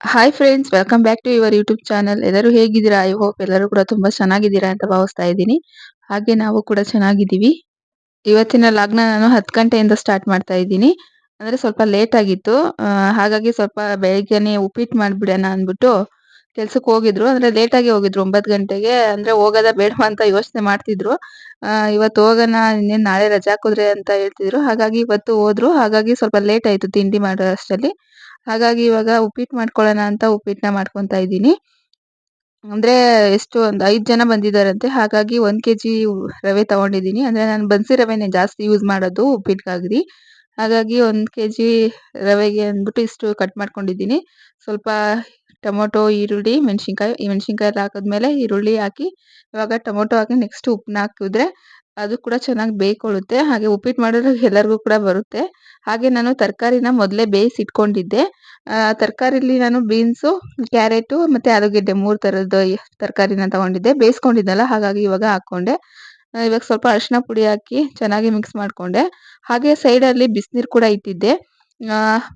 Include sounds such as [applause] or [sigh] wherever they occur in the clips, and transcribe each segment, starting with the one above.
Hi friends welcome back to your YouTube channel ಎಲ್ಲರೂ ಹೇಗಿದ್ದೀರಾ? I hope ಎಲ್ಲರೂ ಕೂಡ ತುಂಬಾ ಚೆನ್ನಾಗಿದ್ದೀರಾ ಅಂತ ಭಾವಿಸ್ತಾ ಇದ್ದೀನಿ. ಹಾಗೆ ನಾವು ಕೂಡ ಚೆನ್ನಾಗಿದ್ದೀವಿ. ಇವತ್ತಿನ ಲಾಗ್ನ ನಾನು ಹತ್ತು ಗಂಟೆಯಿಂದ ಸ್ಟಾರ್ಟ್ ಮಾಡ್ತಾ ಇದ್ದೀನಿ. ಅಂದ್ರೆ ಸ್ವಲ್ಪ ಲೇಟ್ ಆಗಿತ್ತು. ಹಾಗಾಗಿ ಸ್ವಲ್ಪ ಬೆಳಿಗ್ಗೆನೆ ಉಪ್ಪಿಟ್ಟು ಮಾಡ್ಬಿಡೋಣ ಅಂದ್ಬಿಟ್ಟು ಕೆಲ್ಸಕ್ಕೆ ಹೋಗಿದ್ರು. ಅಂದ್ರೆ ಲೇಟ್ ಆಗಿ ಹೋಗಿದ್ರು, ಒಂಬತ್ತು ಗಂಟೆಗೆ. ಅಂದ್ರೆ ಹೋಗೋದ ಬೇಡವಾ ಅಂತ ಯೋಚನೆ ಮಾಡ್ತಿದ್ರು. ಇವತ್ತು ಹೋಗೋಣ, ಇನ್ನೇನು ನಾಳೆ ರಜಾ ಹಾಕಿದ್ರೆ ಅಂತ ಹೇಳ್ತಿದ್ರು. ಹಾಗಾಗಿ ಇವತ್ತು ಹೋದ್ರು. ಹಾಗಾಗಿ ಸ್ವಲ್ಪ ಲೇಟ್ ಆಯ್ತು ತಿಂಡಿ ಮಾಡೋ ಅಷ್ಟರಲ್ಲಿ ಹಾಗಾಗಿ ಇವಾಗ ಉಪ್ಪಿಟ್ಟು ಮಾಡ್ಕೊಳ್ಳೋಣ ಅಂತ ಉಪ್ಪಿಟ್ಟನ್ನ ಮಾಡ್ಕೊತಾ ಇದ್ದೀನಿ. ಅಂದರೆ ಎಷ್ಟು ಒಂದು ಐದು ಜನ ಬಂದಿದ್ದಾರಂತೆ, ಹಾಗಾಗಿ ಒಂದು ಕೆ ಜಿ ರವೆ ತಗೊಂಡಿದ್ದೀನಿ. ಅಂದರೆ ನಾನು ಬನ್ಸಿ ರವೆನೇ ಜಾಸ್ತಿ ಯೂಸ್ ಮಾಡೋದು ಉಪ್ಪಿಟ್ಟಿಗಾಗ್ರಿ ಹಾಗಾಗಿ ಒಂದು ಕೆ ಜಿ ರವೆಗೆ ಅಂದ್ಬಿಟ್ಟು ಇಷ್ಟು ಕಟ್ ಮಾಡ್ಕೊಂಡಿದ್ದೀನಿ. ಸ್ವಲ್ಪ ಟೊಮೊಟೊ, ಈರುಳ್ಳಿ, ಮೆಣಸಿನ್ಕಾಯಿ, ಈ ಮೆಣಸಿನ್ಕಾಯಿ ಎಲ್ಲ ಹಾಕಿದ್ಮೇಲೆ ಈರುಳ್ಳಿ ಹಾಕಿ ಇವಾಗ ಟೊಮೊಟೊ ಹಾಕಿ ನೆಕ್ಸ್ಟ್ ಉಪ್ಪನ್ನ ಹಾಕಿದ್ರೆ ಅದು ಕೂಡ ಚೆನ್ನಾಗಿ ಬೇಯ್ಕೊಳ್ಳುತ್ತೆ. ಹಾಗೆ ಉಪ್ಪಿಟ್ಟು ಮಾಡಿದ್ರೆ ಎಲ್ಲರಿಗೂ ಕೂಡ ಬರುತ್ತೆ. ಹಾಗೆ ನಾನು ತರಕಾರಿನ ಮೊದಲೇ ಬೇಯಿಸಿ ಇಟ್ಕೊಂಡಿದ್ದೆ ತರಕಾರಿಲಿ ನಾನು ಬೀನ್ಸು, ಕ್ಯಾರೆಟು ಮತ್ತೆ ಆಲೂಗೆಡ್ಡೆ ಮೂರು ಥರದ್ದು ತರಕಾರಿನ ತಗೊಂಡಿದ್ದೆ. ಬೇಯಿಸ್ಕೊಂಡಿದ್ದಲ್ಲ ಹಾಗಾಗಿ ಇವಾಗ ಹಾಕ್ಕೊಂಡೆ. ಇವಾಗ ಸ್ವಲ್ಪ ಅರಿಶಿನ ಪುಡಿ ಹಾಕಿ ಚೆನ್ನಾಗಿ ಮಿಕ್ಸ್ ಮಾಡ್ಕೊಂಡೆ. ಹಾಗೆ ಸೈಡಲ್ಲಿ ಬಿಸಿನೀರು ಕೂಡ ಇಟ್ಟಿದ್ದೆ.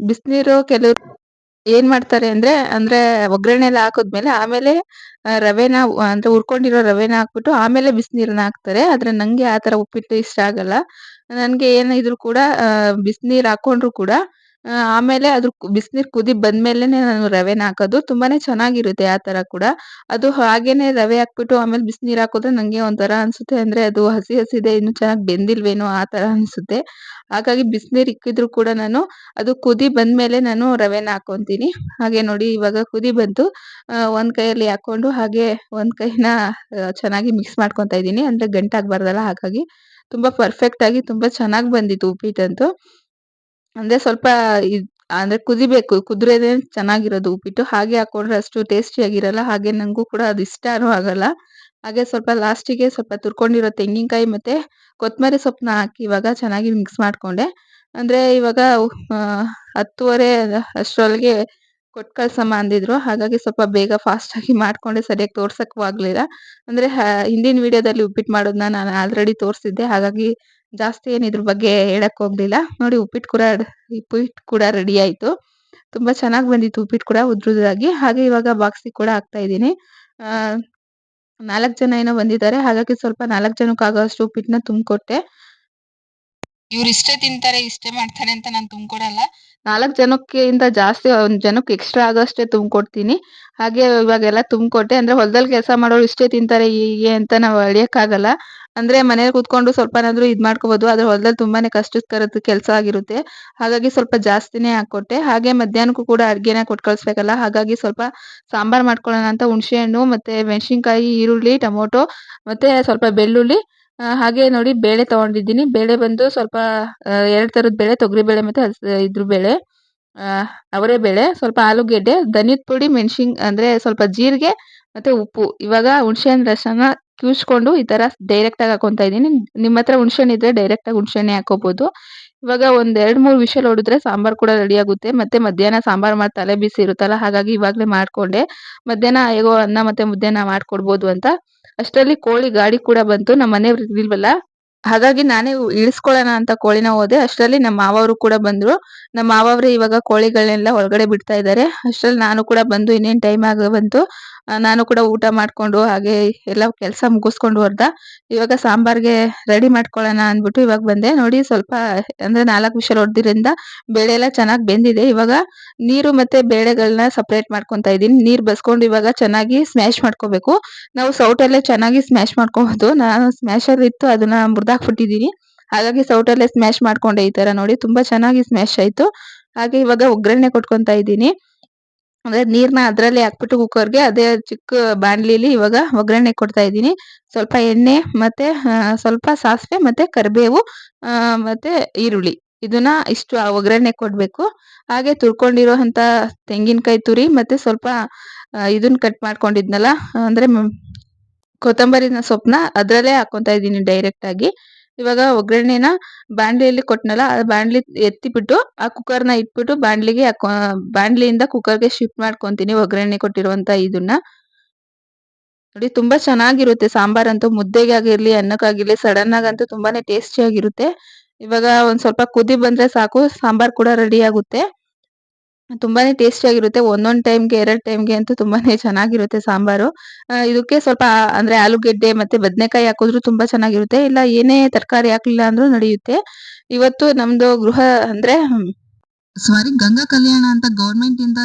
ಬಿಸಿನೀರು ಕೆಲವರು ಏನ್ ಮಾಡ್ತಾರೆ ಅಂದ್ರೆ ಅಂದ್ರೆ ಒಗ್ಗರಣೆ ಎಲ್ಲ ಹಾಕಿದ್ಮೇಲೆ ಆಮೇಲೆ ರವೆನ ಅಂದ್ರೆ ಹುರ್ಕೊಂಡಿರೋ ರವೆನ ಹಾಕ್ಬಿಟ್ಟು ಆಮೇಲೆ ಬಿಸಿನೀರನ್ನ ಹಾಕ್ತಾರೆ. ಆದ್ರೆ ನಂಗೆ ಆ ತರ ಉಪ್ಪಿಟ್ಟು ಇಷ್ಟ ಆಗಲ್ಲ. ನನ್ಗೆ ಏನಿದ್ರು ಕೂಡ ಬಿಸಿನೀರು ಹಾಕೊಂಡ್ರು ಕೂಡ ಆಮೇಲೆ ಅದ್ರ ಬಿಸಿನೀರು ಕುದಿ ಬಂದ್ಮೇಲೆನೆ ನಾನು ರವೆನ ಹಾಕೋದು. ತುಂಬಾನೇ ಚೆನ್ನಾಗಿರುತ್ತೆ ಆ ತರ ಕೂಡ. ಅದು ಹಾಗೇನೆ ರವೆ ಹಾಕ್ಬಿಟ್ಟು ಆಮೇಲೆ ಬಿಸಿನೀರು ಹಾಕಿದ್ರೆ ನಂಗೆ ಒಂಥರ ಅನ್ಸುತ್ತೆ ಅಂದ್ರೆ ಅದು ಹಸಿ ಹಸಿದೆ, ಇನ್ನು ಚೆನ್ನಾಗಿ ಬೆಂದಿಲ್ವೇನೋ ಆ ತರ ಅನ್ಸುತ್ತೆ. ಹಾಗಾಗಿ ಬಿಸಿನೀರು ಇಕ್ಕಿದ್ರು ಕೂಡ ನಾನು ಅದು ಕುದಿ ಬಂದ್ಮೇಲೆ ನಾನು ರವೆನ ಹಾಕೊಂತೀನಿ. ಹಾಗೆ ನೋಡಿ ಇವಾಗ ಕುದಿ ಬಂತು. ಒಂದ್ ಕೈಯಲ್ಲಿ ಹಾಕೊಂಡು ಹಾಗೆ ಒಂದ್ ಕೈನ ಚೆನ್ನಾಗಿ ಮಿಕ್ಸ್ ಮಾಡ್ಕೊತಾ ಇದ್ದೀನಿ. ಅಂದ್ರೆ ಗಂಟಾಗ್ಬಾರ್ದಲ್ಲ ಹಾಗಾಗಿ. ತುಂಬಾ ಪರ್ಫೆಕ್ಟ್ ಆಗಿ ತುಂಬಾ ಚೆನ್ನಾಗಿ ಬಂದಿತ್ತು ಉಪ್ಪಿಟ್ಟಂತೂ. ಅಂದ್ರೆ ಸ್ವಲ್ಪ ಇದ್, ಅಂದ್ರೆ ಕುದಿಬೇಕು ಕುದ್ರೇನೆ ಚೆನ್ನಾಗಿರೋದು ಉಪ್ಪಿಟ್ಟು. ಹಾಗೆ ಹಾಕೊಂಡ್ರೆ ಅಷ್ಟು ಟೇಸ್ಟಿ ಆಗಿರಲ್ಲ ಹಾಗೆ ನಂಗೂ ಕೂಡ ಅದು ಇಷ್ಟನೂ ಆಗಲ್ಲ. ಹಾಗೆ ಸ್ವಲ್ಪ ಲಾಸ್ಟಿಗೆ ಸ್ವಲ್ಪ ತುರ್ಕೊಂಡಿರೋ ತೆಂಗಿನಕಾಯಿ ಮತ್ತೆ ಕೊತ್ತಂಬರಿ ಸೊಪ್ಪನ್ನ ಹಾಕಿ ಇವಾಗ ಚೆನ್ನಾಗಿ ಮಿಕ್ಸ್ ಮಾಡ್ಕೊಂಡೆ. ಅಂದ್ರೆ ಇವಾಗ ಹತ್ತುವರೆ ಅಷ್ಟರೊಳಗೆ ಕೊಟ್ಟು ಕಳ್ಸಮ್ಮ ಅಂದಿದ್ರು. ಹಾಗಾಗಿ ಸ್ವಲ್ಪ ಬೇಗ ಫಾಸ್ಟ್ ಆಗಿ ಮಾಡ್ಕೊಂಡೆ, ಸರಿಯಾಗಿ ತೋರ್ಸಕ್ಕೂ ಆಗ್ಲಿಲ್ಲ. ಅಂದ್ರೆ ಹಿಂದಿನ ವಿಡಿಯೋದಲ್ಲಿ ಉಪ್ಪಿಟ್ಟು ಮಾಡೋದನ್ನ ನಾನು ಆಲ್ರೆಡಿ ತೋರಿಸಿದ್ದೆ. ಹಾಗಾಗಿ ಜಾಸ್ತಿ ಏನು ಇದ್ರ ಬಗ್ಗೆ ಹೇಳಕ್ ಹೋಗ್ಲಿಲ್ಲ. ನೋಡಿ ಉಪ್ಪಿಟ್ಟು ಕೂಡ ಉಪ್ಪಿಟ್ಟು ಕೂಡ ರೆಡಿ ಆಯ್ತು. ತುಂಬಾ ಚೆನ್ನಾಗಿ ಬಂದಿತ್ತು ಉಪ್ಪಿಟ್ಟು ಕೂಡ ಉದ್ರುದಾಗಿ ಹಾಗೆ ಇವಾಗ ಬಾಕ್ಸಿಗೆ ಕೂಡ ಹಾಕ್ತಾ ಇದ್ದೀನಿ. ಆ, ನಾಲ್ಕು ಜನ ಏನೋ ಬಂದಿದ್ದಾರೆ. ಹಾಗಾಗಿ ಸ್ವಲ್ಪ ನಾಲ್ಕು ಜನಕ್ಕೆ ಆಗೋಷ್ಟು ಉಪ್ಪಿಟ್ಟನ್ನ ತುಂಬಿಕೊಟ್ಟೆ. ಇವ್ರು ಇಷ್ಟೇ ತಿಂತಾರೆ, ಇಷ್ಟೇ ಮಾಡ್ತಾರೆ ಅಂತ ನಾನು ತುಂಬಿಕೊಡಲ್ಲ. ನಾಲ್ಕು ಜನಕ್ಕಿಂತ ಜಾಸ್ತಿ, ಒಂದು ಜನಕ್ಕೆ ಎಕ್ಸ್ಟ್ರಾ ಆಗೋಷ್ಟೇ ತುಂಬ್ಕೊಡ್ತೀನಿ. ಹಾಗೆ ಇವಾಗೆಲ್ಲ ತುಂಬಿಕೊಟ್ಟೆ, ಅಂದ್ರೆ ಹೊಲದಲ್ಲಿ ಕೆಲಸ ಮಾಡೋರು ಇಷ್ಟೇ ತಿಂತಾರೆ ಹೀಗೆ ಅಂತ ನಾವು ಅಳಿಯೋಕ್ಕಾಗಲ್ಲ ಅಂದ್ರೆ ಮನೇಲಿ ಕೂತ್ಕೊಂಡು ಸ್ವಲ್ಪನಾದರೂ ಇದ್ ಮಾಡ್ಕೋಬಹುದು ಆದರೆ ಹೊಲದಲ್ಲಿ ತುಂಬಾನೇ ಕಷ್ಟಕರದ ಕೆಲಸ ಆಗಿರುತ್ತೆ. ಹಾಗಾಗಿ ಸ್ವಲ್ಪ ಜಾಸ್ತಿನೇ ಹಾಕ್ಕೊಟ್ಟೆ. ಹಾಗೆ ಮಧ್ಯಾಹ್ನಕ್ಕೂ ಕೂಡ ಅಡ್ಗೆನ ಕೊಟ್ಟು ಕಳಿಸ್ಬೇಕಲ್ಲ, ಹಾಗಾಗಿ ಸ್ವಲ್ಪ ಸಾಂಬಾರ್ ಮಾಡ್ಕೊಳ್ಳೋಣ ಅಂತ ಹುಣಸೆ ಹಣ್ಣು, ಮತ್ತೆ ಮೆಣಸಿನ್ಕಾಯಿ, ಈರುಳ್ಳಿ, ಟೊಮೊಟೊ, ಮತ್ತೆ ಸ್ವಲ್ಪ ಬೆಳ್ಳುಳ್ಳಿ ಆ, ಹಾಗೆ ನೋಡಿ ಬೇಳೆ ತಗೊಂಡಿದ್ದೀನಿ. ಬೇಳೆ ಬಂದು ಸ್ವಲ್ಪ ಎರಡು ಥರದ ಬೇಳೆ ತೊಗರಿ ಬೇಳೆ ಮತ್ತೆ ಇದ್ರ ಬೇಳೆ. ಅವರೇ ಬೇಳೆ ಸ್ವಲ್ಪ ಆಲೂಗೆಡ್ಡೆ ಧನಿಯದ ಪುಡಿ ಮೆಣಸಿನ್ ಅಂದ್ರೆ ಸ್ವಲ್ಪ ಜೀರಿಗೆ ಮತ್ತೆ ಉಪ್ಪು. ಇವಾಗ ಹುಣ್ಸೆಹಣ್ಣು ರಸನ ಕ್ಯೂಸ್ಕೊಂಡು ಈ ತರ ಡೈರೆಕ್ಟ್ ಆಗಿ ಹಾಕೊಂತಾ ಇದ್ದೀನಿ. ನಿಮ್ಮ ಹತ್ರ ಹುಣ್ಸೆಹಣ್ಣು ಇದ್ರೆ ಡೈರೆಕ್ಟ್ ಆಗಿ ಹಾಕೋಬೋದು. ಹಾಕೋಬಹುದು ಇವಾಗ ಒಂದ್ ಎರಡ್ ಮೂರ್ ವಿಷಲ್ ಹೊಡಿದ್ರೆ ಸಾಂಬಾರ್ ಕೂಡ ರೆಡಿ ಆಗುತ್ತೆ. ಮತ್ತೆ ಮಧ್ಯಾಹ್ನ ಸಾಂಬಾರ್ ಮಾಡಿ ತಲೆ ಬಿಸಿ ಇರುತ್ತಲ್ಲ ಹಾಗಾಗಿ ಇವಾಗಲೇ ಮಾಡ್ಕೊಂಡೆ. ಮಧ್ಯಾಹ್ನ ಹೇಗೋ ಅನ್ನ ಮತ್ತೆ ಮುದ್ದೆನ ಮಾಡ್ಕೊಡ್ಬೋದು ಅಂತ. ಅಷ್ಟರಲ್ಲಿ ಕೋಳಿ ಗಾಡಿ ಕೂಡ ಬಂತು. ನಮ್ಮ ಮನೆಯವ್ರು ಇರ್ಲಿಲ್ವಲ್ಲ? ಹಾಗಾಗಿ ನಾನೇ ಇಳಿಸ್ಕೊಳ್ಳೋಣ ಅಂತ ಕೋಳಿನ ಹೋದೆ. ಅಷ್ಟರಲ್ಲಿ ನಮ್ಮ ಮಾವವರು ಕೂಡ ಬಂದ್ರು. ನಮ್ಮ ಮಾವವ್ರೆ ಇವಾಗ ಕೋಳಿಗಳನ್ನೆಲ್ಲ ಒಳಗಡೆ ಬಿಡ್ತಾ ಇದ್ದಾರೆ ಅಷ್ಟರಲ್ಲಿ ನಾನು ಕೂಡ ಬಂದು ಇನ್ನೇನ್ ಟೈಮ್ ಆಗ ಬಂತು ನಾನು ಕೂಡ ಊಟ ಮಾಡ್ಕೊಂಡು ಹಾಗೆ ಎಲ್ಲ ಕೆಲಸ ಮುಗಿಸ್ಕೊಂಡು ಹೊರ್ದ. ಇವಾಗ ಸಾಂಬಾರ್ಗೆ ರೆಡಿ ಮಾಡ್ಕೊಳ್ಳೋಣ ಅಂದ್ಬಿಟ್ಟು ಇವಾಗ ಬಂದೆ. ನೋಡಿ ಸ್ವಲ್ಪ, ಅಂದ್ರೆ ನಾಲ್ಕು ವಿಷಲ್ ಹೊಡೆದಿರಿಂದ ಬೇಳೆ ಎಲ್ಲ ಚೆನ್ನಾಗಿ ಬೆಂದಿದೆ. ಇವಾಗ ನೀರು ಮತ್ತೆ ಬೇಳೆಗಳನ್ನ ಸಪ್ರೇಟ್ ಮಾಡ್ಕೊತಾ ಇದೀನಿ ನೀರ್ ಬಸ್ಕೊಂಡು ಇವಾಗ ಚೆನ್ನಾಗಿ ಸ್ಮ್ಯಾಶ್ ಮಾಡ್ಕೋಬೇಕು. ನಾವು ಸೌಟಲ್ಲೇ ಚೆನ್ನಾಗಿ ಸ್ಮ್ಯಾಶ್ ಮಾಡ್ಕೋಬಹುದು ನಾನು ಸ್ಮ್ಯಾಶರ್ ಇತ್ತು ಅದನ್ನ ಮುರ್ದಾಕ್ಬಿಟ್ಟಿದೀನಿ ಹಾಗಾಗಿ ಸೌಟಲ್ಲೇ ಸ್ಮ್ಯಾಶ್ ಮಾಡ್ಕೊಂಡೆ ಈ ತರ ನೋಡಿ. ತುಂಬಾ ಚೆನ್ನಾಗಿ ಸ್ಮ್ಯಾಶ್ ಆಯ್ತು. ಹಾಗೆ ಇವಾಗ ಒಗ್ಗರಣೆ ಕೊಟ್ಕೊತಾ ಇದ್ದೀನಿ. ಅಂದ್ರೆ ನೀರ್ನ ಅದ್ರಲ್ಲಿ ಹಾಕ್ಬಿಟ್ಟು ಕುಕ್ಕರ್ಗೆ ಅದೇ ಚಿಕ್ಕ ಬಾಣ್ಲಿಲಿ ಇವಾಗ ಒಗ್ಗರಣೆ ಕೊಡ್ತಾ ಇದ್ದೀನಿ. ಸ್ವಲ್ಪ ಎಣ್ಣೆ ಮತ್ತೆ ಸ್ವಲ್ಪ ಸಾಸಿವೆ ಮತ್ತೆ ಕರಿಬೇವು ಮತ್ತೆ ಈರುಳ್ಳಿ. ಇದನ್ನ ಇಷ್ಟು ಒಗ್ಗರಣೆ ಕೊಡ್ಬೇಕು. ಹಾಗೆ ತುರ್ಕೊಂಡಿರೋಂತ ತೆಂಗಿನಕಾಯಿ ತುರಿ ಮತ್ತೆ ಸ್ವಲ್ಪ ಇದನ್ನ ಕಟ್ ಮಾಡ್ಕೊಂಡಿದ್ನಲ್ಲ, ಅಂದ್ರೆ ಕೊತ್ತಂಬರಿನ ಸೊಪ್ಪನ್ನ ಅದರಲ್ಲೇ ಹಾಕೊಂತಾ ಇದ್ದೀನಿ ಡೈರೆಕ್ಟ್ ಆಗಿ. ಇವಾಗ ಒಗ್ಗರಣೆನ ಬಾಣಲಿಯಲ್ಲಿ ಕೊಟ್ನಲ್ಲ ಆ ಬಾಣಲಿ ಎತ್ತಿಬಿಟ್ಟು ಆ ಕುಕ್ಕರ್ನ ಇಟ್ಬಿಟ್ಟು ಬಾಣಲಿಗೆ ಬಾಣ್ಲಿಯಿಂದ ಕುಕ್ಕರ್ಗೆ ಶಿಫ್ಟ್ ಮಾಡ್ಕೊಂತೀನಿ ಒಗ್ಗರಣೆ ಕೊಟ್ಟಿರುವಂತ ಇದನ್ನ. ನೋಡಿ ತುಂಬಾ ಚೆನ್ನಾಗಿರುತ್ತೆ ಸಾಂಬಾರ್ ಅಂತೂ ಮುದ್ದೆಗೆ ಆಗಿರ್ಲಿ ಅನ್ನಕ್ಕಾಗಿರ್ಲಿ ಸಡನ್ ಆಗಂತೂ ತುಂಬಾನೇ ಟೇಸ್ಟಿ ಆಗಿರುತ್ತೆ. ಇವಾಗ ಒಂದ್ ಸ್ವಲ್ಪ ಕುದಿ ಬಂದ್ರೆ ಸಾಕು, ಸಾಂಬಾರ್ ಕೂಡ ರೆಡಿ ಆಗುತ್ತೆ. ತುಂಬಾನೇ ಟೇಸ್ಟಿ ಆಗಿರುತ್ತೆ ಒಂದೊಂದ್ ಟೈಮ್‌ಗೆ, 2 ಟೈಮ್‌ಗೆ ಅಂತೂ ತುಂಬಾನೇ ಚೆನ್ನಾಗಿರುತ್ತೆ ಸಾಂಬಾರು. ಇದಕ್ಕೆ ಸ್ವಲ್ಪ ಅಂದ್ರೆ ಆಲೂಗೆಡ್ಡೆ ಮತ್ತೆ ಬದನೆಕಾಯಿ ಹಾಕಿದ್ರು ತುಂಬಾ ಚೆನ್ನಾಗಿರುತ್ತೆ. ಇಲ್ಲ ಏನೇ ತರಕಾರಿ ಹಾಕ್ಲಿಲ್ಲ ಅಂದ್ರು ನಡೆಯುತ್ತೆ. ಇವತ್ತು ನಮ್ದು ಗೃಹ ಅಂದ್ರೆ ಸಾರಿ ಗಂಗಾ ಕಲ್ಯಾಣ ಅಂತ ಗವರ್ಮೆಂಟ್ ಇಂದ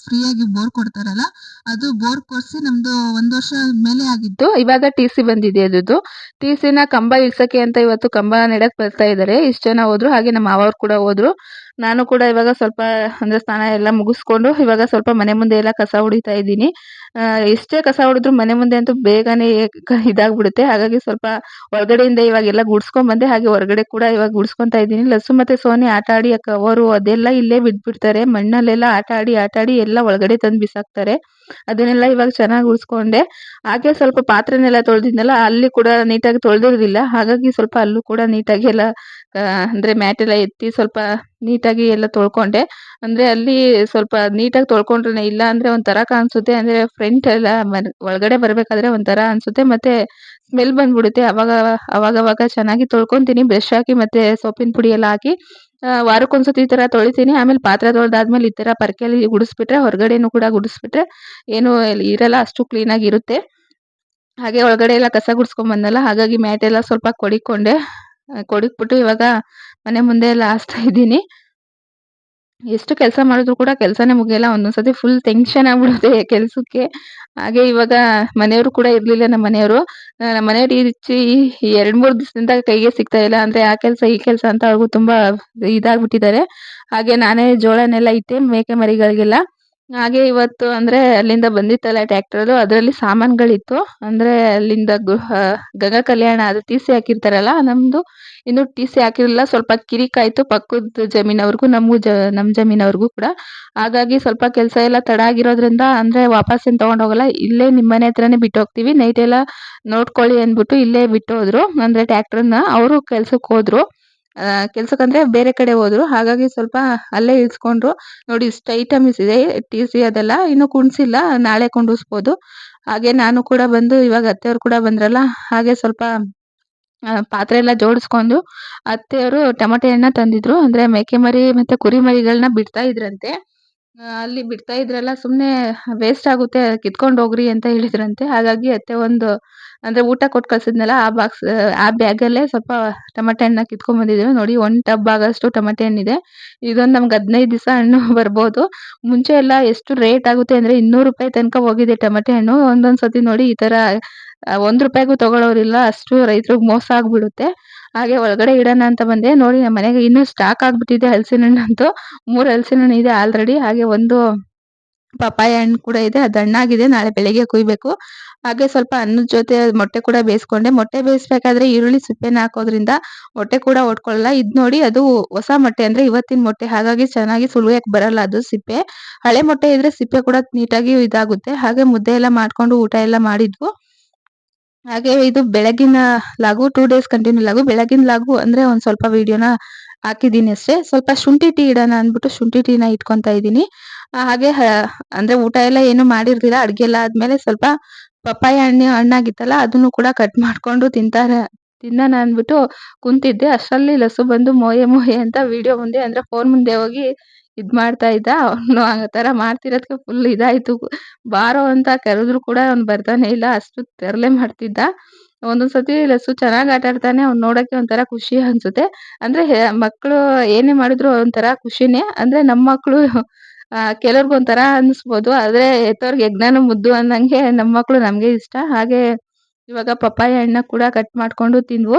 ಫ್ರೀಯಾಗಿ ಬೋರ್ ಕೊಡ್ತಾರಲ್ಲ ಅದು ಬೋರ್ ಕೊರ್ಸಿ ನಮ್ದು ಒಂದ್ ವರ್ಷ ಮೇಲೆ ಆಗಿತ್ತು. ಇವಾಗ ಟಿ ಸಿ ಬಂದಿದೆ ಅದು ಟಿ ನ ಕಂಬ ಇಳ್ಸಕ್ಕೆ ಅಂತ ಇವತ್ತು ಕಂಬ ನೆಡಕ್ ಬರ್ತಾ ಇದ್ದಾರೆ ಇಷ್ಟ ಜನ ಹೋದ್ರು, ಹಾಗೆ ನಮ್ಮ ಮಾವರು ಕೂಡ ಹೋದ್ರು. ನಾನು ಕೂಡ ಇವಾಗ ಸ್ವಲ್ಪ, ಅಂದ್ರೆ ಸ್ನಾನ ಎಲ್ಲ ಮುಗಿಸ್ಕೊಂಡು ಇವಾಗ ಸ್ವಲ್ಪ ಮನೆ ಮುಂದೆ ಎಲ್ಲ ಕಸ ಹೊಡಿತಾ ಇದ್ದೀನಿ. ಎಷ್ಟೇ ಕಸ ಹೊಡೆದ್ರು ಮನೆ ಮುಂದೆ ಅಂತೂ ಬೇಗನೆ ಇದಾಗ್ಬಿಡುತ್ತೆ. ಹಾಗಾಗಿ ಸ್ವಲ್ಪ ಹೊರಗಡೆಯಿಂದ ಇವಾಗೆಲ್ಲ ಗುಡ್ಸ್ಕೊಂಡ್ ಬಂದೆ. ಹಾಗೆ ಹೊರಗಡೆ ಕೂಡ ಇವಾಗ ಗುಡ್ಸ್ಕೊಂತಾ ಇದ್ದೀನಿ. ಲಸು ಮತ್ತೆ ಸೋನಿ ಆಟ ಆಡಿ ಅವರು ಅದೆಲ್ಲ ಇಲ್ಲೇ ಬಿಟ್ಬಿಡ್ತಾರೆ. ಮಣ್ಣಲ್ಲೆಲ್ಲ ಆಟ ಆಡಿ ಆಟ ಆಡಿ ಎಲ್ಲ ಒಳಗಡೆ ತಂದು ಬಿಸಾಕ್ತಾರೆ. ಅದನ್ನೆಲ್ಲ ಇವಾಗ ಚೆನ್ನಾಗಿ ಉಳಿಸ್ಕೊಂಡೆ. ಹಾಗೆ ಸ್ವಲ್ಪ ಪಾತ್ರೆನೆಲ್ಲ ತೊಳೆದಿದ್ನಲ್ಲ, ಅಲ್ಲಿ ಕೂಡ ನೀಟಾಗಿ ತೊಳೆದಿರಲಿಲ್ಲ. ಹಾಗಾಗಿ ಸ್ವಲ್ಪ ಅಲ್ಲೂ ಕೂಡ ನೀಟಾಗಿ ಎಲ್ಲ ಅಂದರೆ ಮ್ಯಾಟ್ ಎಲ್ಲ ಎತ್ತಿ ಸ್ವಲ್ಪ ನೀಟಾಗಿ ಎಲ್ಲ ತೊಳ್ಕೊಂಡೆ. ಅಂದರೆ ಅಲ್ಲಿ ಸ್ವಲ್ಪ ನೀಟಾಗಿ ತೊಳ್ಕೊಂಡ್ರೆ ಇಲ್ಲ ಅಂದರೆ ಒಂಥರ ಕಾಣಿಸುತ್ತೆ. ಅಂದರೆ ಫ್ರಂಟ್ ಎಲ್ಲ ಒಳಗಡೆ ಬರಬೇಕಾದ್ರೆ ಒಂಥರ ಅನಿಸುತ್ತೆ. ಮತ್ತು ಸ್ಮೆಲ್ ಬಂದ್ಬಿಡುತ್ತೆ. ಅವಾಗ, ಅವಾಗವಾಗ ಚೆನ್ನಾಗಿ ತೊಳ್ಕೊತೀನಿ. ಬ್ರಷ್ ಹಾಕಿ ಮತ್ತು ಸೋಪಿನ ಪುಡಿ ಎಲ್ಲ ಹಾಕಿ ವಾರಕ್ಕೊಂದ್ಸತಿ ಈ ಥರ ತೊಳಿತೀನಿ. ಆಮೇಲೆ ಪಾತ್ರೆ ತೊಳೆದಾದ್ಮೇಲೆ ಈ ಥರ ಪರ್ಕೆಯಲ್ಲಿ ಗುಡಿಸ್ಬಿಟ್ರೆ, ಹೊರಗಡೆನೂ ಕೂಡ ಗುಡಿಸ್ಬಿಟ್ರೆ ಏನೂ ಇರಲ್ಲ, ಅಷ್ಟು ಕ್ಲೀನಾಗಿರುತ್ತೆ ಹಾಗೆ ಒಳಗಡೆ ಎಲ್ಲ ಕಸ ಗುಡಿಸ್ಕೊಂಬಂದಲ್ಲ ಹಾಗಾಗಿ ಮ್ಯಾಟೆಲ್ಲ ಸ್ವಲ್ಪ ಕೊಡಿಕೊಂಡೆ. ಕೊಡಿಕ್ಬಿಟ್ಟು ಇವಾಗ ಮನೆ ಮುಂದೆ ಎಲ್ಲ ಹಾಸ್ತಾ ಇದ್ದೀನಿ. ಎಷ್ಟು ಕೆಲಸ ಮಾಡಿದ್ರು ಕೂಡ ಕೆಲಸನೇ ಮುಗಿಯಲ್ಲ, ಒಂದೊಂದ್ಸತಿ ಫುಲ್ ಟೆನ್ಷನ್ ಆಗ್ಬಿಡುತ್ತೆ [laughs] ಕೆಲಸಕ್ಕೆ. ಹಾಗೆ ಇವಾಗ ಮನೆಯವರು ಕೂಡ ಇರಲಿಲ್ಲ ನಮ್ಮ ಮನೆಯವರು. ನಮ್ಮ ಮನೆಯವ್ರು ರೀತಿ ಎರಡ್ ಮೂರು ದಿವಸದಿಂದ ಕೈಗೆ ಸಿಗ್ತಾ ಇಲ್ಲ, ಅಂದ್ರೆ ಆ ಕೆಲಸ ಈ ಕೆಲಸ ಅಂತ ಅವ್ರಿಗೂ ತುಂಬಾ ಇದಾಗ್ಬಿಟ್ಟಿದ್ದಾರೆ. ಹಾಗೆ ನಾನೇ ಜೋಳನೆಲ್ಲ ಇಟ್ಟೆ, ಮೇಕೆ ಮರಿಗಳಿಗೆಲ್ಲ. ಹಾಗೆ ಇವತ್ತು ಅಂದರೆ ಅಲ್ಲಿಂದ ಬಂದಿತ್ತಲ್ಲ ಟ್ಯಾಕ್ಟರು ಅದರಲ್ಲಿ ಸಾಮಾನುಗಳಿತ್ತು. ಅಂದರೆ ಅಲ್ಲಿಂದ ಗಂಗಾ ಕಲ್ಯಾಣ ಅದು ಟಿ ಸಿ ಹಾಕಿರ್ತಾರಲ್ಲ ನಮ್ಮದು ಇನ್ನೂ ಟಿ ಸಿ ಹಾಕಿರಲಿಲ್ಲ, ಸ್ವಲ್ಪ ಕಿರಿಕಾಯಿತು ಪಕ್ಕದ ಜಮೀನವ್ರಿಗೂ, ನಮಗೂ ಜ ನಮ್ಮ ಜಮೀನವ್ರಿಗೂ ಕೂಡ. ಹಾಗಾಗಿ ಸ್ವಲ್ಪ ಕೆಲಸ ಎಲ್ಲ ತಡ ಆಗಿರೋದ್ರಿಂದ ಅಂದರೆ ವಾಪಸ್ ಏನು ತೊಗೊಂಡೋಗಲ್ಲ ಇಲ್ಲೇ ನಿಮ್ಮ ಮನೆ ಹತ್ರನೇ ಬಿಟ್ಟು ಹೋಗ್ತೀವಿ ಎಲ್ಲ ನೋಡ್ಕೊಳ್ಳಿ ಅಂದ್ಬಿಟ್ಟು ಇಲ್ಲೇ ಬಿಟ್ಟು ಹೋದ್ರು ಅಂದರೆ ಟ್ಯಾಕ್ಟ್ರನ್ನ ಅವರು ಕೆಲ್ಸಕ್ಕೆ ಹೋದ್ರು. ಕೆಲ್ಸಕ್ಕಂದ್ರೆ ಬೇರೆ ಕಡೆ ಹೋದ್ರು. ಹಾಗಾಗಿ ಸ್ವಲ್ಪ ಅಲ್ಲೇ ಇಳಿಸ್ಕೊಂಡ್ರು. ನೋಡಿ, ಇಷ್ಟು ಐಟಮ್ಸ್ ಇದೆ ಟಿ ಸಿ ಅದೆಲ್ಲ. ಇನ್ನೂ ಕುಣಿಸಿಲ್ಲ, ನಾಳೆ ಕುಂಡಿಸ್ಬೋದು. ಹಾಗೆ ನಾನು ಕೂಡ ಬಂದು, ಇವಾಗ ಅತ್ತೆಯವರು ಕೂಡ ಬಂದ್ರಲ್ಲ, ಹಾಗೆ ಸ್ವಲ್ಪ ಪಾತ್ರೆ ಎಲ್ಲ ಜೋಡಿಸ್ಕೊಂಡು ಅತ್ತೆಯವರು ಟೊಮಟೆ ಹಣ್ಣ ತಂದಿದ್ರು. ಅಂದರೆ ಮೇಕೆ ಮರಿ ಮತ್ತು ಕುರಿ ಮರಿಗಳನ್ನ ಬಿಡ್ತಾ ಇದ್ರಂತೆ. ಅಲ್ಲಿ ಬಿಡ್ತಾ ಇದ್ರಲ್ಲ ಸುಮ್ಮನೆ ವೇಸ್ಟ್ ಆಗುತ್ತೆ, ಕಿತ್ಕೊಂಡು ಹೋಗ್ರಿ ಅಂತ ಹೇಳಿದ್ರಂತೆ. ಹಾಗಾಗಿ ಅತ್ತೆ ಒಂದು, ಅಂದರೆ ಊಟ ಕೊಟ್ಟು ಕಳ್ಸಿದ್ನಲ್ಲ, ಆ ಬಾಕ್ಸ್ ಆ ಬ್ಯಾಗಲ್ಲೇ ಸ್ವಲ್ಪ ಟೊಮೆಟೆ ಹಣ್ಣ ಕಿತ್ಕೊಂಡ್ ಬಂದಿದ್ರು ನೋಡಿ, ಒಂದು ಟಬ್ ಆಗೋಷ್ಟು ಟೊಮಟೆ ಹಣ್ಣಿದೆ. ಇದೊಂದು ನಮ್ಗೆ ಹದಿನೈದು ದಿವಸ ಹಣ್ಣು [laughs] ಬರ್ಬೋದು. ಮುಂಚೆ ಎಲ್ಲ ಎಷ್ಟು ರೇಟ್ ಆಗುತ್ತೆ ಅಂದರೆ ಇನ್ನೂರು ರೂಪಾಯಿ ತನಕ ಹೋಗಿದೆ ಟೊಮಟೆ ಹಣ್ಣು. ಒಂದೊಂದು ಸತಿ ನೋಡಿ, ಈ ಥರ ಒಂದು ರೂಪಾಯಿಗೂ ತೊಗೊಳೋರಿಲ್ಲ. ಅಷ್ಟು ರೈತರಿಗೆ ಮೋಸ ಆಗಿಬಿಡುತ್ತೆ. ಹಾಗೆ ಒಳಗಡೆ ಇಡೋಣ ಅಂತ ಬಂದೆ. ನೋಡಿ ನಮ್ಮ ಮನೆಗೆ ಇನ್ನೂ ಸ್ಟಾಕ್ ಆಗಿಬಿಟ್ಟಿದೆ ಹಲಸಿನ ಹಣ್ಣು ಅಂತೂ. ಮೂರು ಹಲಸಿನ ಹಣ್ಣು ಇದೆ ಆಲ್ರೆಡಿ ಹಾಗೆ ಒಂದು ಪಪ್ಪಾಯ ಹಣ್ಣು ಕೂಡ ಇದೆ. ಅದು ಹಣ್ಣಾಗಿದೆ. ನಾಳೆ ಬೆಳಿಗ್ಗೆ ಕುಯ್ಬೇಕು. ಹಾಗೆ ಸ್ವಲ್ಪ ಅನ್ನದ ಜೊತೆ ಮೊಟ್ಟೆ ಕೂಡ ಬೇಯಿಸ್ಕೊಂಡೆ. ಮೊಟ್ಟೆ ಬೇಯಿಸ್ಬೇಕಾದ್ರೆ ಈರುಳ್ಳಿ ಸಿಪ್ಪೆನ ಹಾಕೋದ್ರಿಂದ ಮೊಟ್ಟೆ ಕೂಡ ಒಡ್ಕೊಳ್ಳಲ್ಲ ಇದು ನೋಡಿ ಅದು ಹೊಸ ಮೊಟ್ಟೆ ಅಂದ್ರೆ ಇವತ್ತಿನ ಮೊಟ್ಟೆ. ಹಾಗಾಗಿ ಚೆನ್ನಾಗಿ ಸುಲಿಯೋಕೆ ಬರಲ್ಲ ಅದು ಸಿಪ್ಪೆ. ಹಳೆ ಮೊಟ್ಟೆ ಇದ್ರೆ ಸಿಪ್ಪೆ ಕೂಡ ನೀಟಾಗಿ ಇದಾಗುತ್ತೆ. ಹಾಗೆ ಮುದ್ದೆ ಎಲ್ಲ ಮಾಡ್ಕೊಂಡು ಊಟ ಎಲ್ಲ ಮಾಡಿದ್ವು ಹಾಗೆ ಇದು ಬೆಳಗಿನ ಲಾಗು ಟೂ ಡೇಸ್ ಕಂಟಿನ್ಯೂ ಲಾಗು. ಬೆಳಗಿನ ಲಾಗು ಅಂದ್ರೆ ಒಂದ್ ಸ್ವಲ್ಪ ವಿಡಿಯೋನ ಹಾಕಿದ್ದೀನಿ ಅಷ್ಟೇ. ಸ್ವಲ್ಪ ಶುಂಠಿ ಟೀ ಇಡೋಣ ಅಂದ್ಬಿಟ್ಟು ಶುಂಠಿ ಟೀನ ಇಟ್ಕೊಂತ ಇದ್ದೀನಿ ಹಾಗೆ ಅಂದ್ರೆ ಊಟ ಎಲ್ಲ ಏನು ಮಾಡಿರ್ಲಿಲ್ಲ. ಅಡ್ಗೆ ಎಲ್ಲ ಆದ್ಮೇಲೆ ಸ್ವಲ್ಪ ಪಪ್ಪಾಯ ಹಣ್ಣು, ಹಣ್ಣಾಗಿತ್ತಲ್ಲ, ಅದನ್ನು ಕೂಡ ಕಟ್ ಮಾಡ್ಕೊಂಡು ತಿಂತಾರ, ತಿನ್ನೋಣ ಅಂದ್ಬಿಟ್ಟು ಕುಂತಿದ್ದೆ. ಅಷ್ಟರಲ್ಲಿ ಲಸು ಬಂದು ಮೋಯೆ ಮೋಯೆ ಅಂತ ವಿಡಿಯೋ ಮುಂದೆ, ಅಂದ್ರೆ ಫೋನ್ ಮುಂದೆ ಹೋಗಿ ಇದು ಮಾಡ್ತಾ ಇದ್ದ? ಅವನು ಆ ತರ ಮಾಡ್ತಿರೋದಕ್ಕೆ ಫುಲ್ ಇದಾಯಿತು. ಬಾರೋ ಅಂತ ಕರೆದ್ರು ಕೂಡ ಅವ್ನು ಬರ್ತಾನೆ ಇಲ್ಲ, ಅಷ್ಟು ತರಲೆ ಮಾಡ್ತಿದ್ದ. ಒಂದೊಂದು ಸತಿ ಲಸ್ಸು ಚೆನ್ನಾಗಿ ಆಟ ಆಡ್ತಾನೆ, ಅವ್ನು ನೋಡೋಕ್ಕೆ ಒಂಥರ ಖುಷಿ ಅನ್ಸುತ್ತೆ. ಅಂದ್ರೆ ಮಕ್ಕಳು ಏನೇ ಮಾಡಿದ್ರು ಒಂಥರ ಖುಷಿನೇ. ಅಂದ್ರೆ ನಮ್ಮ ಮಕ್ಕಳು ಕೆಲವ್ರಿಗೆ ಒಂಥರ ಅನ್ಸ್ಬೋದು. ಆದ್ರೆ ಎತ್ತವ್ರಿಗೆ ಯಜ್ಞಾನ ಮುದ್ದು ಅನ್ನಂಗೆ ನಮ್ಮ ಮಕ್ಕಳು ನಮಗೆ ಇಷ್ಟ. ಹಾಗೆ ಇವಾಗ ಪಪ್ಪಾಯ ಹಣ್ಣ ಕೂಡ ಕಟ್ ಮಾಡ್ಕೊಂಡು ತಿಂದ್ವು.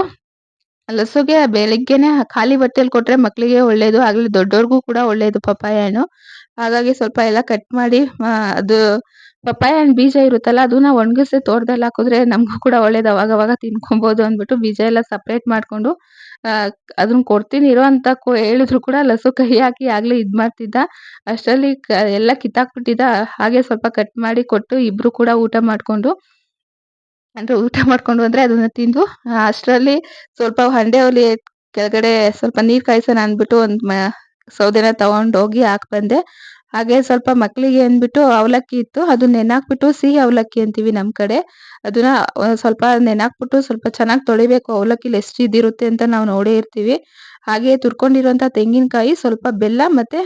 ಲಸುಗೆ ಬೆಳಿಗ್ಗೆನೆ ಖಾಲಿ ಹೊಟ್ಟೆಲಿ ಕೊಟ್ಟರೆ ಮಕ್ಕಳಿಗೆ ಒಳ್ಳೇದು, ಆಗಲಿ ದೊಡ್ಡವ್ರಿಗೂ ಕೂಡ ಒಳ್ಳೇದು ಪಪ್ಪಾಯ ಹಣ್ಣು. ಹಾಗಾಗಿ ಸ್ವಲ್ಪ ಎಲ್ಲ ಕಟ್ ಮಾಡಿ ಅದು ಪಪ್ಪಾಯ ಹಣ್ಣು ಬೀಜ ಇರುತ್ತಲ್ಲ ಅದನ್ನ ಒಣಗಿಸಿ ತೋಟದಲ್ಲಿ ಹಾಕಿದ್ರೆ ನಮಗೂ ಕೂಡ ಒಳ್ಳೇದು, ಅವಾಗ ಅವಾಗ ತಿನ್ಕೊಬೋದು ಅಂದ್ಬಿಟ್ಟು ಬೀಜ ಎಲ್ಲ ಸಪ್ರೇಟ್ ಮಾಡಿಕೊಂಡು ಅದನ್ನ ಕೊಡ್ತೀನಿ ಇರೋ ಅಂತ ಹೇಳಿದ್ರು ಕೂಡ ಲಸು ಕೈ ಹಾಕಿ ಆಗಲೇ ಇದು ಮಾಡ್ತಿದ್ದ. ಅಷ್ಟರಲ್ಲಿ ಎಲ್ಲ ಕಿತ್ತಾಕ್ಬಿಟ್ಟಿದ್ದ. ಹಾಗೆ ಸ್ವಲ್ಪ ಕಟ್ ಮಾಡಿ ಕೊಟ್ಟು ಇಬ್ಬರು ಕೂಡ ಊಟ ಮಾಡಿಕೊಂಡು ಅಂದರೆ ಊಟ ಮಾಡ್ಕೊಂಡು ಬಂದ್ರೆ ಅದನ್ನ ತಿಂದು ಅಷ್ಟರಲ್ಲಿ ಸ್ವಲ್ಪ ಹಂಡೆ ಅಲ್ಲಿ ಕೆಳಗಡೆ ಸ್ವಲ್ಪ ನೀರ್ ಕಾಯಿಸೋಣ ಅಂದ್ಬಿಟ್ಟು ಒಂದು ಸೌದೆನ ಹೋಗಿ ಹಾಕ್ ಬಂದೆ. ಹಾಗೆ ಸ್ವಲ್ಪ ಮಕ್ಕಳಿಗೆ ಅಂದ್ಬಿಟ್ಟು ಅವಲಕ್ಕಿ ಇತ್ತು, ಅದು ನೆನಾಕ್ಬಿಟ್ಟು ಸಿಹಿ ಅವಲಕ್ಕಿ ಅಂತೀವಿ ನಮ್ಮ ಕಡೆ. ಅದನ್ನ ಸ್ವಲ್ಪ ನೆನಾಕ್ಬಿಟ್ಟು ಸ್ವಲ್ಪ ಚೆನ್ನಾಗಿ ತೊಳಿಬೇಕು, ಅವಲಕ್ಕಿಲಿ ಎಷ್ಟು ಇದಿರುತ್ತೆ ಅಂತ ನಾವು ನೋಡೇ ಇರ್ತೀವಿ. ಹಾಗೆ ತುರ್ಕೊಂಡಿರುವಂತ ತೆಂಗಿನಕಾಯಿ ಸ್ವಲ್ಪ ಬೆಲ್ಲ ಮತ್ತೆ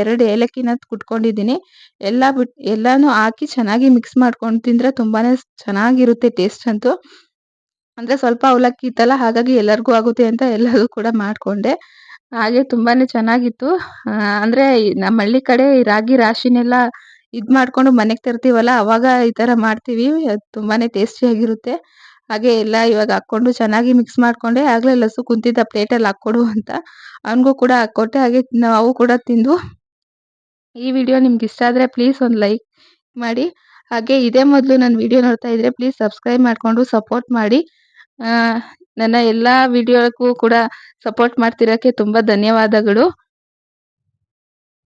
ಎರಡು ಏಲಕ್ಕಿನ ಕುಟ್ಕೊಂಡಿದ್ದೀನಿ. ಎಲ್ಲ ಬಿಟ್, ಎಲ್ಲಾನು ಹಾಕಿ ಚೆನ್ನಾಗಿ ಮಿಕ್ಸ್ ಮಾಡ್ಕೊಂಡು ತಿಂದ್ರೆ ತುಂಬಾನೇ ಚೆನ್ನಾಗಿರುತ್ತೆ ಟೇಸ್ಟ್ ಅಂತೂ. ಅಂದ್ರೆ ಸ್ವಲ್ಪ ಅವಲಕ್ಕಿ ಇತ್ತಲ್ಲ ಹಾಗಾಗಿ ಎಲ್ಲರಿಗೂ ಆಗುತ್ತೆ ಅಂತ ಎಲ್ಲರೂ ಕೂಡ ಮಾಡ್ಕೊಂಡೆ. ಹಾಗೆ ತುಂಬಾನೇ ಚೆನ್ನಾಗಿತ್ತು. ಅಂದ್ರೆ ನಮ್ಮ ಹಳ್ಳಿ ಕಡೆ ರಾಗಿ ರಾಶಿನೆಲ್ಲ ಇದ್ ಮಾಡ್ಕೊಂಡು ಮನೆಗೆ ತರ್ತೀವಲ್ಲ, ಅವಾಗ ಈ ಥರ ಮಾಡ್ತೀವಿ. ತುಂಬಾನೇ ತುಂಬಾ ಟೇಸ್ಟಿಯಾಗಿರುತ್ತೆ ಹಾಗೆ ಎಲ್ಲ ಇವಾಗ ಹಾಕ್ಕೊಂಡು ಚೆನ್ನಾಗಿ ಮಿಕ್ಸ್ ಮಾಡ್ಕೊಂಡೆ. ಆಗಲೇ ಲಸು ಕುಂತಿದ್ದ ಪ್ಲೇಟಲ್ಲಿ ಹಾಕ್ಕೊಡು ಅಂತ. ಅವನಿಗೂ ಕೂಡ ಹಾಕ್ಕೊಟ್ಟೆ. ಹಾಗೆ ನಾವು ಕೂಡ ತಿಂದು ಈ ವಿಡಿಯೋ ನಿಮ್ಗೆ ಇಷ್ಟ ಆದರೆ ಪ್ಲೀಸ್ ಒಂದು ಲೈಕ್ ಮಾಡಿ. ಹಾಗೆ ಇದೇ ಮೊದಲು ನನ್ನ ವಿಡಿಯೋ ನೋಡ್ತಾ ಇದ್ರೆ ಪ್ಲೀಸ್ ಸಬ್ಸ್ಕ್ರೈಬ್ ಮಾಡಿಕೊಂಡು ಸಪೋರ್ಟ್ ಮಾಡಿ. ನನ್ನ ಎಲ್ಲ ವಿಡಿಯೋಕ್ಕೂ ಕೂಡ ಸಪೋರ್ಟ್ ಮಾಡ್ತಿರೋಕ್ಕೆ ತುಂಬ ಧನ್ಯವಾದಗಳು.